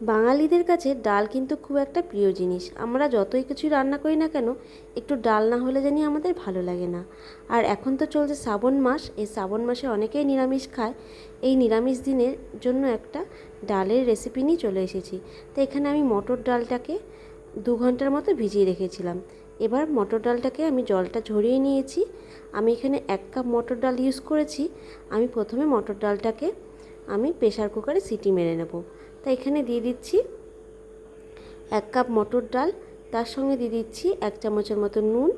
বাঙালিদের কাছে ডাল কিন্তু খুব একটা প্রিয় জিনিস। আমরা যতই কিছু রান্না করি না কেন, একটু ডাল না হলে জানি আমাদের ভালো লাগে না। আর এখন তো চলছে শ্রাবণ মাস, এই শ্রাবণ মাসে অনেকেই নিরামিষ খায়। এই নিরামিষ দিনের জন্য একটা ডালের রেসিপি নিয়ে চলে এসেছি। তো এখানে আমি মটর ডালটাকে দু ঘণ্টার মতো ভিজিয়ে রেখেছিলাম। এবার মটর ডালটাকে আমি জলটা ঝরিয়ে নিয়েছি। আমি এখানে এক কাপ মটর ডাল ইউজ করেছি। আমি প্রথমে মটর ডালটাকে আমি প্রেশার কুকারে সিটি মেরে নেব। তা এখানে দিয়ে দিচ্ছি এক কাপ মটর ডাল, তার সঙ্গে দিয়ে দিচ্ছি এক চামচের মতো নুন,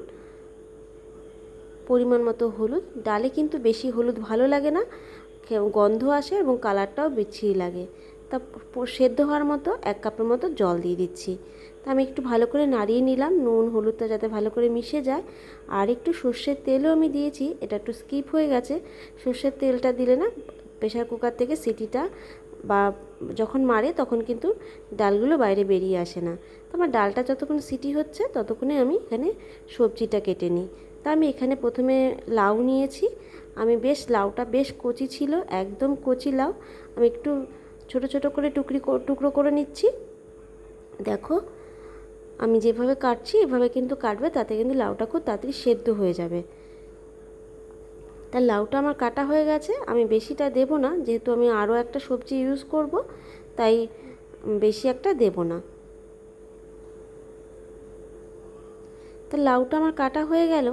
পরিমাণ মতো হলুদ। ডালে কিন্তু বেশি হলুদ ভালো লাগে না গন্ধ আসে এবং কালারটাও বিচ্ছিরি লাগে। তা সেদ্ধ হওয়ার মতো এক কাপের মতো জল দিয়ে দিচ্ছি। তা আমি একটু ভালো করে নাড়িয়ে নিলাম, নুন, হলুদটা যাতে ভালো করে মিশে যায়। আর একটু সর্ষের তেলও আমি দিয়েছি, এটা একটু স্কিপ হয়ে গেছে। সর্ষের তেলটা দিলে না, প্রেশার কুকার থেকে সিটিটা বা যখন মারে তখন কিন্তু ডালগুলো বাইরে বেরিয়ে আসে না। তো আমার ডালটা যতক্ষণ সিটি হচ্ছে ততক্ষণে আমি এখানে সবজিটা কেটে নিই। তা আমি এখানে প্রথমে লাউ নিয়েছি। আমি বেশ লাউটা বেশ কচি ছিল, একদম কচি লাউ। আমি একটু ছোট ছোট করে টুকরি টুকরো করে নিচ্ছি। দেখো, আমি যেভাবে কাটছি এভাবে কিন্তু কাটবে, তাতে কিন্তু লাউটা খুব তাড়াতাড়ি সেদ্ধ হয়ে যাবে। তা লাউটা আমার কাটা হয়ে গেছে, আমি বেশিটা দেব না, যেহেতু আমি আরও একটা সবজি ইউজ করব, তাই বেশি একটা দেব না। তা লাউটা আমার কাটা হয়ে গেল,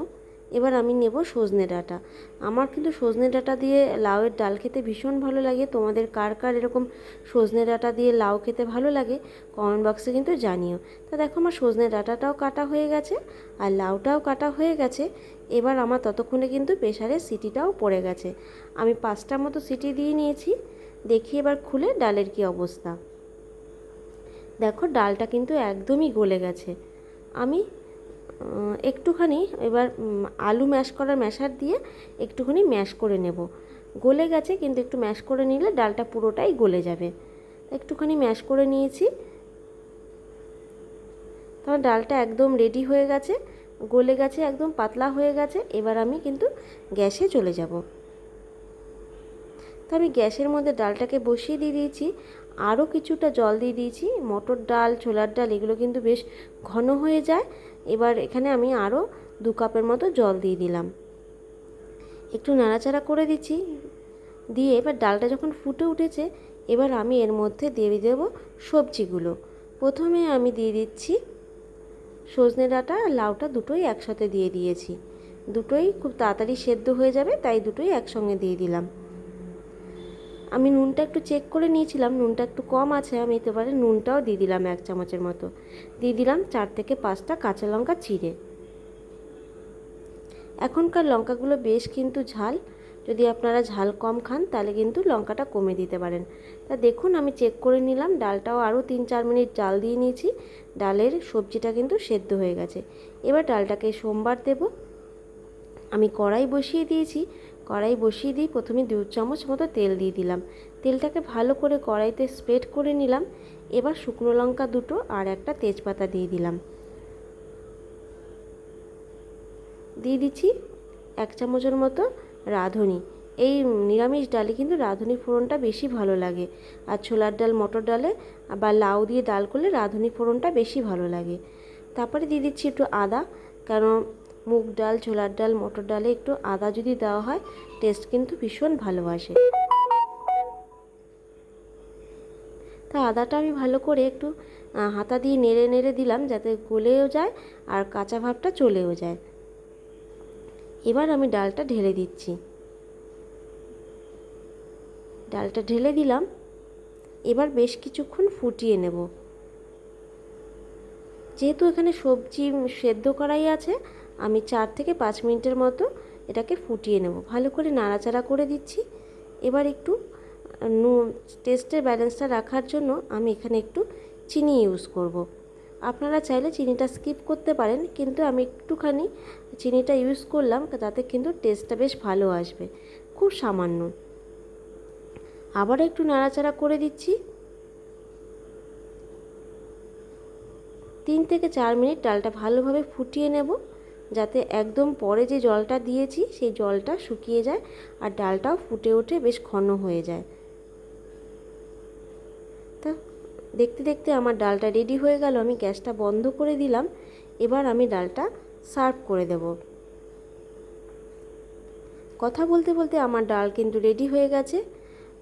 এবার আমি নেব সজনে ডাঁটা। আমার কিন্তু সজনে ডাঁটা দিয়ে লাউয়ের ডাল খেতে ভীষণ ভালো লাগে, তোমাদের কার কার এরকম সজনে ডাঁটা দিয়ে লাউ খেতে ভালো লাগে কমেন্ট বক্সে কিন্তু জানিও। তা দেখো আমার সজনে ডাঁটাটাও কাটা হয়ে গেছে, আর লাউটাও কাটা হয়ে গেছে এবার আমার ততক্ষণে কিন্তু প্রেশারের সিটিটাও পড়ে গেছে। আমি পাঁচটার মতো সিটি দিয়ে নিয়েছি। দেখি এবার খুলে ডালের কি অবস্থা। দেখো ডালটা কিন্তু একদমই গলে গেছে। আমি একটুখানি এবার আলু ম্যাশ করার ম্যাশার দিয়ে একটুখানি ম্যাশ করে নেব। গলে গেছে কিন্তু একটু ম্যাশ করে নিলে ডালটা পুরোটাই গলে যাবে। একটুখানি ম্যাশ করে নিয়েছি। তাহলে ডালটা একদম রেডি হয়ে গেছে। গলে গেছে, একদম পাতলা হয়ে গেছে। এবার আমি কিন্তু গ্যাসে চলে যাব। তো আমি গ্যাসের মধ্যে ডালটাকে বসিয়ে দিয়ে দিয়েছি, আরও কিছুটা জল দিয়ে দিয়েছি। মটর ডাল, ছোলার ডাল, এগুলো কিন্তু বেশ ঘন হয়ে যায়। এবার এখানে আমি আরও দু কাপের মতো জল দিয়ে দিলাম। একটু নাড়াচাড়া করে দিচ্ছি। দিয়ে এবার ডালটা যখন ফুটে উঠেছে, এবার আমি এর মধ্যে দিয়ে দেব সবজিগুলো। প্রথমে আমি দিয়ে দিচ্ছি সজনে ডাঁটা আর লাউটা দুটোই একসাথে দিয়ে দিয়েছি। দুটোই খুব তাড়াতাড়ি সেদ্ধ হয়ে যাবে, তাই দুটোই একসঙ্গে দিয়ে দিলাম। আমি নুনটা একটু চেক করে নিয়েছিলাম, নুনটা একটু কম আছে, আমি এবারে নুনটাও দিয়ে দিলাম এক চামচের মতো। দিয়ে দিলাম চার থেকে পাঁচটা কাঁচা লঙ্কা চিড়ে। এখনকার লঙ্কাগুলো বেশ কিন্তু ঝাল যদি আপনারা ঝাল কম খান, তাহলে কিন্তু লঙ্কাটা কমে দিতে পারেন। তা দেখুন, আমি চেক করে নিলাম, ডালটাও আরও তিন চার মিনিট ডাল দিয়ে নিয়েছি। ডালের সবজিটা কিন্তু সেদ্ধ হয়ে গেছে। এবার ডালটাকে সোমবার দেব। আমি কড়াই বসিয়ে দিয়েছি। কড়াই বসিয়ে দিই প্রথমে দু চামচ মতো তেল দিয়ে দিলাম। তেলটাকে ভালো করে কড়াইতে স্প্রেড করে নিলাম। এবার শুকনো লঙ্কা দুটো আর একটা তেজপাতা দিয়ে দিলাম। দিয়ে দিচ্ছি এক চামচের মতো রাঁধুনি। এই নিরামিষ ডালে কিন্তু রাঁধুনি ফোড়নটা বেশি ভালো লাগে। আর ছোলার ডাল, মটর ডালে বা লাউ দিয়ে ডাল করলে রাঁধুনি ফোড়নটা বেশি ভালো লাগে। তারপরে দিয়ে দিচ্ছি একটু আদা। কারণ মুগ ডাল, ছোলার ডাল, মটর ডালে একটু আদা যদি দেওয়া হয় টেস্ট কিন্তু ভীষণ ভালোবাসে তা আদাটা আমি ভালো করে একটু হাতা দিয়ে নেড়ে নেড়ে দিলাম যাতে গলেও যায় আর কাঁচা ভাবটা চলেও যায়। এবার আমি ডালটা ঢেলে দিচ্ছি। ডালটা ঢেলে দিলাম। এবার বেশ কিছুক্ষণ ফুটিয়ে নেব। যেহেতু এখানে সবজি সেদ্ধ করাই আছে, আমি চার থেকে পাঁচ মিনিটের মতো এটাকে ফুটিয়ে নেব। ভালো করে নাড়াচাড়া করে দিচ্ছি। এবার একটু নুন, টেস্টের ব্যালেন্সটা রাখার জন্য আমি এখানে একটু চিনি ইউজ করব। আপনারা চাইলে চিনিটা স্কিপ করতে পারেন, কিন্তু আমি একটুখানি চিনিটা ইউজ করলাম, তাতে কিন্তু টেস্টটা বেশ ভালো আসবে। খুব সামান্য। আবার একটু নাড়াচাড়া করে দিচ্ছি। তিন থেকে চার মিনিট ডালটা ভালোভাবে ফুটিয়ে নেব, যাতে একদম পরে যে জলটা দিয়েছি, সেই জলটা শুকিয়ে যায় আর ডালটাও ফুটে ওঠে, বেশ ঘন হয়ে যায়। তা দেখতে দেখতে আমার ডালটা রেডি হয়ে গেল, আমি গ্যাসটা বন্ধ করে দিলাম। এবার আমি ডালটা সার্ভ করে দেব। কথা বলতে বলতে আমার ডাল কিন্তু রেডি হয়ে গেছে।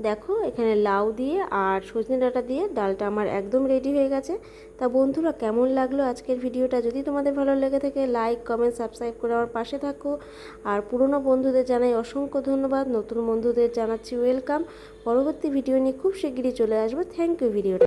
দেখো, এখানে লাউ দিয়ে আর সজনে ডাঁটা দিয়ে ডালটা আমার একদম রেডি হয়ে গেছে। তা বন্ধুরা, কেমন লাগল আজকের ভিডিওটা? যদি তোমাদের ভালো লেগে থাকে লাইক কমেন্ট সাবস্ক্রাইব করে আমার পাশে থাকো। আর পুরনো বন্ধুদের জানাই অসংখ্য ধন্যবাদ। নতুন বন্ধুদের জানাচ্ছি ওয়েলকাম পরবর্তী ভিডিও নিয়ে খুব শিগগিরই চলে আসব। থ্যাংক ইউ ভিডিওটা